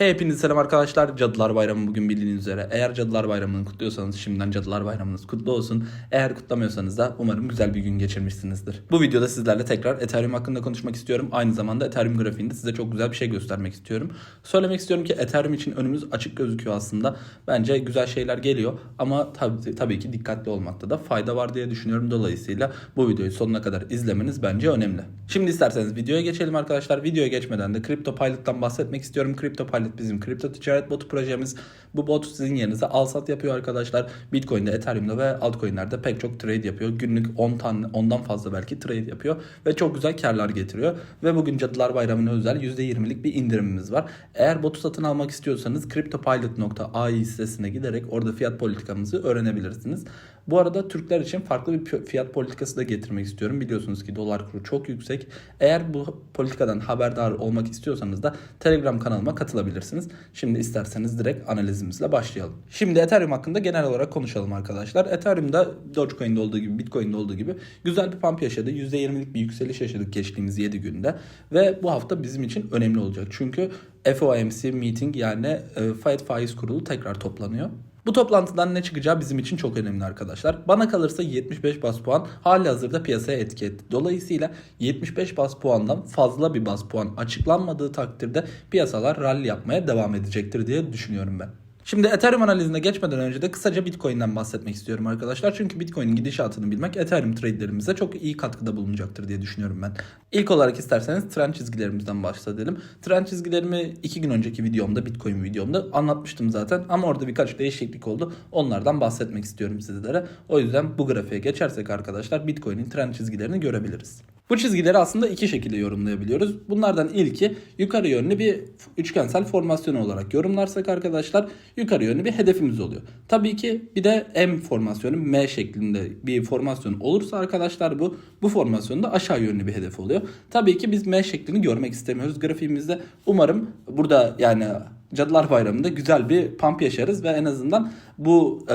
Hepinize selam arkadaşlar. Cadılar Bayramı bugün bildiğiniz üzere. Eğer Cadılar Bayramı'nı kutluyorsanız şimdiden Cadılar Bayramınız kutlu olsun. Eğer kutlamıyorsanız da umarım güzel bir gün geçirmişsinizdir. Bu videoda sizlerle tekrar Ethereum hakkında konuşmak istiyorum. Aynı zamanda Ethereum grafiğinde size çok güzel bir şey göstermek istiyorum. Söylemek istiyorum ki Ethereum için önümüz açık gözüküyor aslında. Bence güzel şeyler geliyor ama tabii, tabii ki dikkatli olmakta da fayda var diye düşünüyorum. Dolayısıyla bu videoyu sonuna kadar izlemeniz bence önemli. Şimdi isterseniz videoya geçelim arkadaşlar. Videoya geçmeden de Crypto Pilot'tan bahsetmek istiyorum. Crypto Pilot bizim kripto ticaret botu projemiz. Bu bot sizin yerinize al sat yapıyor arkadaşlar. Bitcoin'de, Ethereum'da ve altcoin'lerde pek çok trade yapıyor. Günlük 10 tane, ondan fazla belki trade yapıyor ve çok güzel karlar getiriyor. Ve bugün Cadılar Bayramı'na özel %20'lik bir indirimimiz var. Eğer botu satın almak istiyorsanız cryptopilot.ai sitesine giderek orada fiyat politikamızı öğrenebilirsiniz. Bu arada Türkler için farklı bir fiyat politikası da getirmek istiyorum. Biliyorsunuz ki dolar kuru çok yüksek. Eğer bu politikadan haberdar olmak istiyorsanız da Telegram kanalıma katılabilirsiniz. Şimdi isterseniz direkt analizimizle başlayalım. Şimdi Ethereum hakkında genel olarak konuşalım arkadaşlar. Ethereum'da Dogecoin'de olduğu gibi Bitcoin'de olduğu gibi güzel bir pump yaşadı. %20'lik bir yükseliş yaşadık geçtiğimiz 7 günde. Ve bu hafta bizim için önemli olacak. Çünkü FOMC meeting yani e, Fed faiz kurulu tekrar toplanıyor. Bu toplantıdan ne çıkacağı bizim için çok önemli arkadaşlar. Bana kalırsa 75 bas puan hali hazırda piyasaya etki etti. Dolayısıyla 75 bas puandan fazla bir bas puan açıklanmadığı takdirde piyasalar rally yapmaya devam edecektir diye düşünüyorum ben. Şimdi Ethereum analizine geçmeden önce de kısaca Bitcoin'den bahsetmek istiyorum arkadaşlar. Çünkü Bitcoin'in gidişatını bilmek Ethereum trade'lerimize çok iyi katkıda bulunacaktır diye düşünüyorum ben. İlk olarak isterseniz trend çizgilerimizden bahsedelim. Trend çizgilerimi iki gün önceki videomda, Bitcoin videomda anlatmıştım zaten. Ama orada birkaç değişiklik oldu. Onlardan bahsetmek istiyorum sizlere. O yüzden bu grafiğe geçersek arkadaşlar Bitcoin'in trend çizgilerini görebiliriz. Bu çizgileri aslında iki şekilde yorumlayabiliyoruz. Bunlardan ilki yukarı yönlü bir üçgensel formasyon olarak yorumlarsak arkadaşlar yukarı yönlü bir hedefimiz oluyor. Tabii ki bir de M formasyonu M şeklinde bir formasyon olursa arkadaşlar bu bu formasyonda aşağı yönlü bir hedef oluyor. Tabii ki biz M şeklini görmek istemiyoruz grafiğimizde. Umarım burada yani Cadılar Bayramı'nda güzel bir pump yaşarız ve en azından bu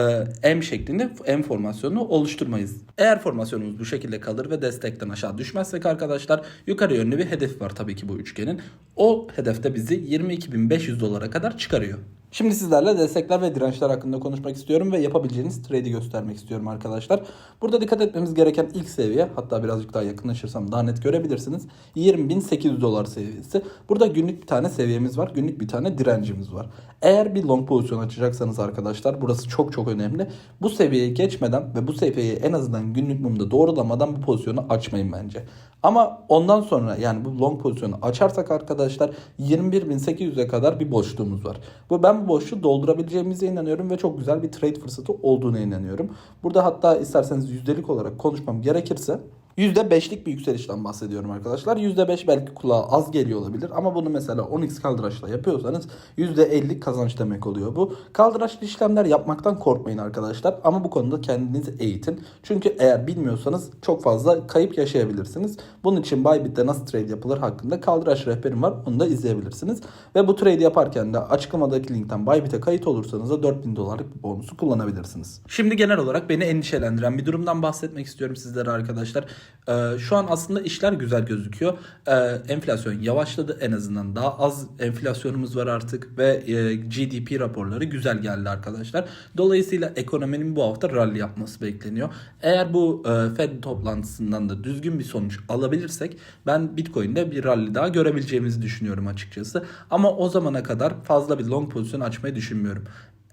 e, M şeklinde M formasyonunu oluşturmayız. Eğer formasyonumuz bu şekilde kalır ve destekten aşağı düşmezsek arkadaşlar yukarı yönlü bir hedef var tabii ki bu üçgenin. O hedefte bizi 22.500 dolara kadar çıkarıyor. Şimdi sizlerle destekler ve dirençler hakkında konuşmak istiyorum ve yapabileceğiniz trade'i göstermek istiyorum arkadaşlar. Burada dikkat etmemiz gereken ilk seviye hatta birazcık daha yakınlaşırsam daha net görebilirsiniz. 20.800 dolar seviyesi. Burada günlük bir tane seviyemiz var. Günlük bir tane direncimiz var. Eğer bir long pozisyon açacaksanız arkadaşlar burası çok çok önemli. Bu seviyeyi geçmeden ve bu seviyeyi en azından günlük mumda doğrulamadan bu pozisyonu açmayın bence. Ama ondan sonra yani bu long pozisyonu açarsak arkadaşlar 21.800'e kadar bir boşluğumuz var. Bu ben boşluğu doldurabileceğimize inanıyorum ve çok güzel bir trade fırsatı olduğuna inanıyorum. Burada hatta isterseniz yüzdelik olarak konuşmam gerekirse %5'lik bir yükselişten bahsediyorum arkadaşlar. %5 belki kulağa az geliyor olabilir ama bunu mesela 10x kaldıraçla yapıyorsanız %50 kazanç demek oluyor bu. Kaldıraçlı işlemler yapmaktan korkmayın arkadaşlar ama bu konuda kendinizi eğitin. Çünkü eğer bilmiyorsanız çok fazla kayıp yaşayabilirsiniz. Bunun için Bybit'te nasıl trade yapılır hakkında kaldıraç rehberim var. Onu da izleyebilirsiniz. Ve bu trade yaparken de açıklamadaki linkten Bybit'e kayıt olursanız da 4000 dolarlık bir bonusu kullanabilirsiniz. Şimdi genel olarak beni endişelendiren bir durumdan bahsetmek istiyorum sizlere arkadaşlar. Ee, şu an aslında işler güzel gözüküyor. Ee, enflasyon yavaşladı en azından. Daha az enflasyonumuz var artık ve e, GDP raporları güzel geldi arkadaşlar. Dolayısıyla ekonominin bu hafta rally yapması bekleniyor. Eğer bu e, Fed toplantısından da düzgün bir sonuç alabilirsek ben Bitcoin'de bir rally daha görebileceğimizi düşünüyorum açıkçası. Ama o zamana kadar fazla bir long pozisyon açmayı düşünmüyorum.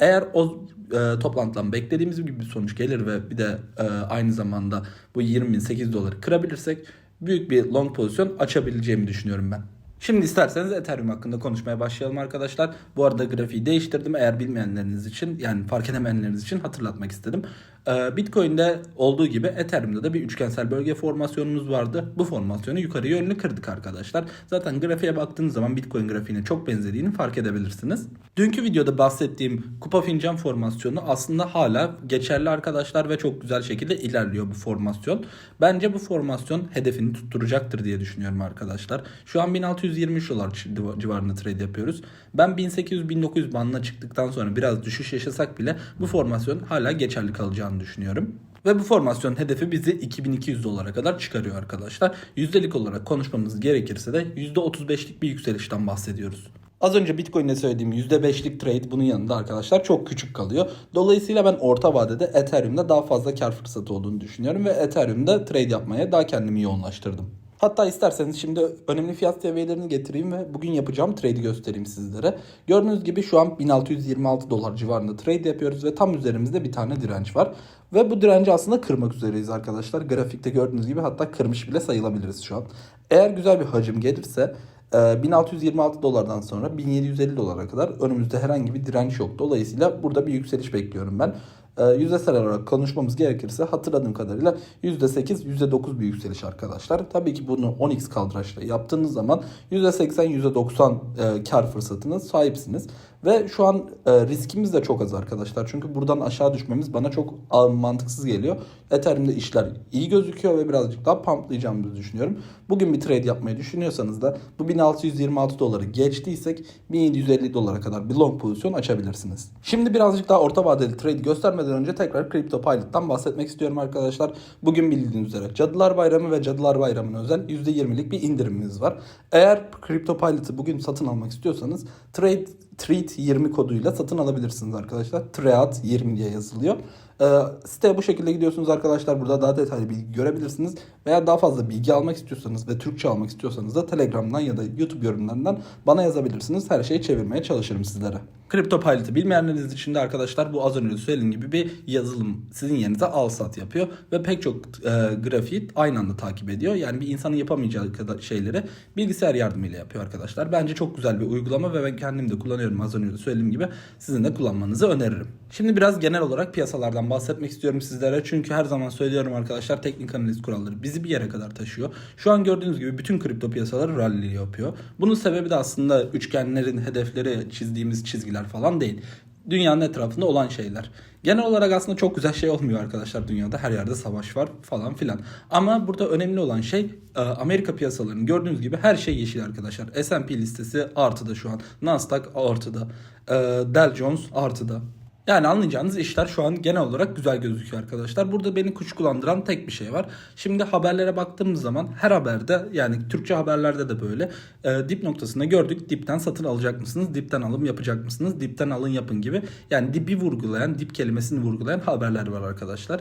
Eğer o e, toplantıdan beklediğimiz gibi bir sonuç gelir ve bir de e, aynı zamanda bu 20.008 doları kırabilirsek büyük bir long pozisyon açabileceğimi düşünüyorum ben. Şimdi isterseniz Ethereum hakkında konuşmaya başlayalım arkadaşlar. Bu arada grafiği değiştirdim. Eğer bilmeyenleriniz için yani fark edemeyenleriniz için hatırlatmak istedim. Ee, Bitcoin'de olduğu gibi Ethereum'da da bir üçgensel bölge formasyonumuz vardı. Bu formasyonu yukarı yönlü kırdık arkadaşlar. Zaten grafiğe baktığınız zaman Bitcoin grafiğine çok benzediğini fark edebilirsiniz. Dünkü videoda bahsettiğim kupa fincan formasyonu aslında hala geçerli arkadaşlar ve çok güzel şekilde ilerliyor bu formasyon. Bence bu formasyon hedefini tutturacaktır diye düşünüyorum arkadaşlar. Şu an 1623 dolar civarında trade yapıyoruz. Ben 1800-1900 bandına çıktıktan sonra biraz düşüş yaşasak bile bu formasyon hala geçerli kalacağını düşünüyorum. Ve bu formasyon hedefi bizi 2200 dolara kadar çıkarıyor arkadaşlar. Yüzdelik olarak konuşmamız gerekirse de %35'lik bir yükselişten bahsediyoruz. Az önce Bitcoin'de söylediğim %5'lik trade bunun yanında arkadaşlar çok küçük kalıyor. Dolayısıyla ben orta vadede Ethereum'da daha fazla kar fırsatı olduğunu düşünüyorum ve Ethereum'da trade yapmaya daha kendimi yoğunlaştırdım. Hatta isterseniz şimdi önemli fiyat seviyelerini getireyim ve bugün yapacağım trade'i göstereyim sizlere. Gördüğünüz gibi şu an 1626 dolar civarında trade yapıyoruz ve tam üzerimizde bir tane direnç var. Ve bu direnci aslında kırmak üzereyiz arkadaşlar. Grafikte gördüğünüz gibi hatta kırmış bile sayılabiliriz şu an. Eğer güzel bir hacim gelirse e, 1626 dolardan sonra 1750 dolara kadar önümüzde herhangi bir direnç yok. Dolayısıyla burada bir yükseliş bekliyorum ben. E, Yüzdesel olarak konuşmamız gerekirse hatırladığım kadarıyla %8, %9 bir yükseliş arkadaşlar. Tabii ki bunu 10x kaldıraçla yaptığınız zaman %80, %90 e, kar fırsatına sahipsiniz. Ve şu an e, riskimiz de çok az arkadaşlar. Çünkü buradan aşağı düşmemiz bana çok mantıksız geliyor. Ethereum'de işler iyi gözüküyor ve birazcık daha pumplayacağımızı düşünüyorum. Bugün bir trade yapmayı düşünüyorsanız da bu 1626 doları geçtiysek 1750 dolara kadar bir long pozisyon açabilirsiniz. Şimdi birazcık daha orta vadeli trade göstermeden önce tekrar Crypto Pilot'tan bahsetmek istiyorum arkadaşlar. Bugün bildiğiniz üzere Cadılar Bayramı ve Cadılar Bayramı'na özel %20'lik bir indirimimiz var. Eğer Crypto Pilot'ı bugün satın almak istiyorsanız trade Treat 20 koduyla satın alabilirsiniz arkadaşlar. Treat 20 diye yazılıyor. Ee, siteye bu şekilde gidiyorsunuz arkadaşlar. Burada daha detaylı bilgi görebilirsiniz. Veya daha fazla bilgi almak istiyorsanız ve Türkçe almak istiyorsanız da Telegram'dan ya da YouTube yorumlarından bana yazabilirsiniz. Her şeyi çevirmeye çalışırım sizlere. Crypto Pilot'ı bilmeyenleriniz için de arkadaşlar bu az önce söylediğim gibi bir yazılım sizin yerinize al sat yapıyor. Ve pek çok e, grafiği aynı anda takip ediyor. Yani bir insanın yapamayacağı kadar şeyleri bilgisayar yardımıyla yapıyor arkadaşlar. Bence çok güzel bir uygulama ve ben kendim de kullanıyorum az önce söylediğim gibi. Sizin de kullanmanızı öneririm. Şimdi biraz genel olarak piyasalardan bahsetmek istiyorum sizlere. Çünkü her zaman söylüyorum arkadaşlar teknik analiz kuralları bizi bir yere kadar taşıyor. Şu an gördüğünüz gibi bütün kripto piyasaları rally yapıyor. Bunun sebebi de aslında üçgenlerin hedefleri çizdiğimiz çizgiler falan değil. Dünyanın etrafında olan şeyler. Genel olarak aslında çok güzel şey olmuyor arkadaşlar dünyada. Her yerde savaş var falan filan. Ama burada önemli olan şey e, Amerika piyasalarının gördüğünüz gibi her şey yeşil arkadaşlar. S&P listesi artıda şu an. Nasdaq artıda. E, Dow Jones artıda. Yani anlayacağınız işler şu an genel olarak güzel gözüküyor arkadaşlar. Burada beni kuşkulandıran tek bir şey var. Şimdi haberlere baktığımız zaman her haberde yani Türkçe haberlerde de böyle e, dip noktasında gördük. Dipten satın alacak mısınız? Dipten alım yapacak mısınız? Dipten alın yapın gibi. Yani dibi vurgulayan, dip kelimesini vurgulayan haberler var arkadaşlar.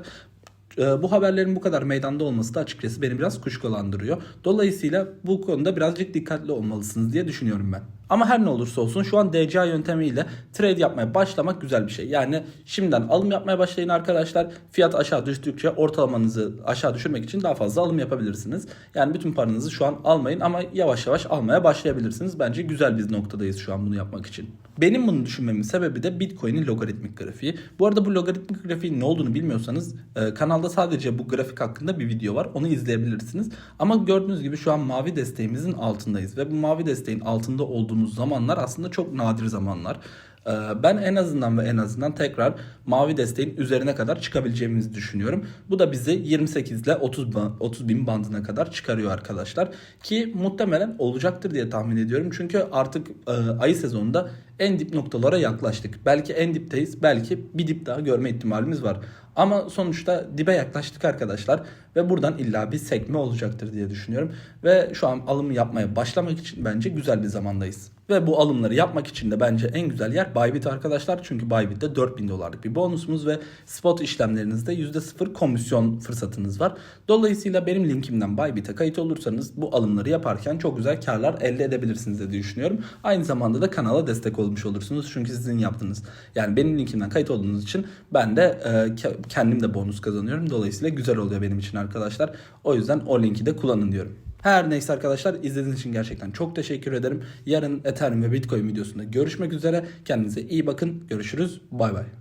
E, bu haberlerin bu kadar meydanda olması da açıkçası beni biraz kuşkulandırıyor. Dolayısıyla bu konuda birazcık dikkatli olmalısınız diye düşünüyorum ben. Ama her ne olursa olsun şu an DCA yöntemiyle trade yapmaya başlamak güzel bir şey. Yani şimdiden alım yapmaya başlayın arkadaşlar. Fiyat aşağı düştükçe ortalamanızı aşağı düşürmek için daha fazla alım yapabilirsiniz. Yani bütün paranızı şu an almayın ama yavaş yavaş almaya başlayabilirsiniz. Bence güzel bir noktadayız şu an bunu yapmak için. Benim bunu düşünmemin sebebi de Bitcoin'in logaritmik grafiği. Bu arada bu logaritmik grafiğin ne olduğunu bilmiyorsanız e, kanalda sadece bu grafik hakkında bir video var. Onu izleyebilirsiniz. Ama gördüğünüz gibi şu an mavi desteğimizin altındayız ve bu mavi desteğin altında olduğumuz zamanlar aslında çok nadir zamanlar. Ee, Ben en azından ve en azından tekrar mavi desteğin üzerine kadar çıkabileceğimizi düşünüyorum. Bu da bizi 28 ile 30, ba- 30 bin bandına kadar çıkarıyor arkadaşlar. Ki muhtemelen olacaktır diye tahmin ediyorum. Çünkü artık e, ayı sezonunda en dip noktalara yaklaştık. Belki en dipteyiz. Belki bir dip daha görme ihtimalimiz var. Ama sonuçta dibe yaklaştık arkadaşlar ve buradan illa bir sekme olacaktır diye düşünüyorum. Ve şu an alım yapmaya başlamak için bence güzel bir zamandayız. Ve bu alımları yapmak için de bence en güzel yer Bybit arkadaşlar. Çünkü Bybit'te 4000 dolarlık bir bonusumuz ve spot işlemlerinizde %0 komisyon fırsatınız var. Dolayısıyla benim linkimden Bybit'e kayıt olursanız bu alımları yaparken çok güzel karlar elde edebilirsiniz diye düşünüyorum. Aynı zamanda da kanala destek olmuş olursunuz. Çünkü sizin yaptığınız yani benim linkimden kayıt olduğunuz için ben de e, kendim de bonus kazanıyorum. Dolayısıyla güzel oluyor benim için arkadaşlar. O yüzden o linki de kullanın diyorum. Her neyse arkadaşlar izlediğiniz için gerçekten çok teşekkür ederim. Yarın Ethereum ve Bitcoin videosunda görüşmek üzere. Kendinize iyi bakın. Görüşürüz. Bay bay.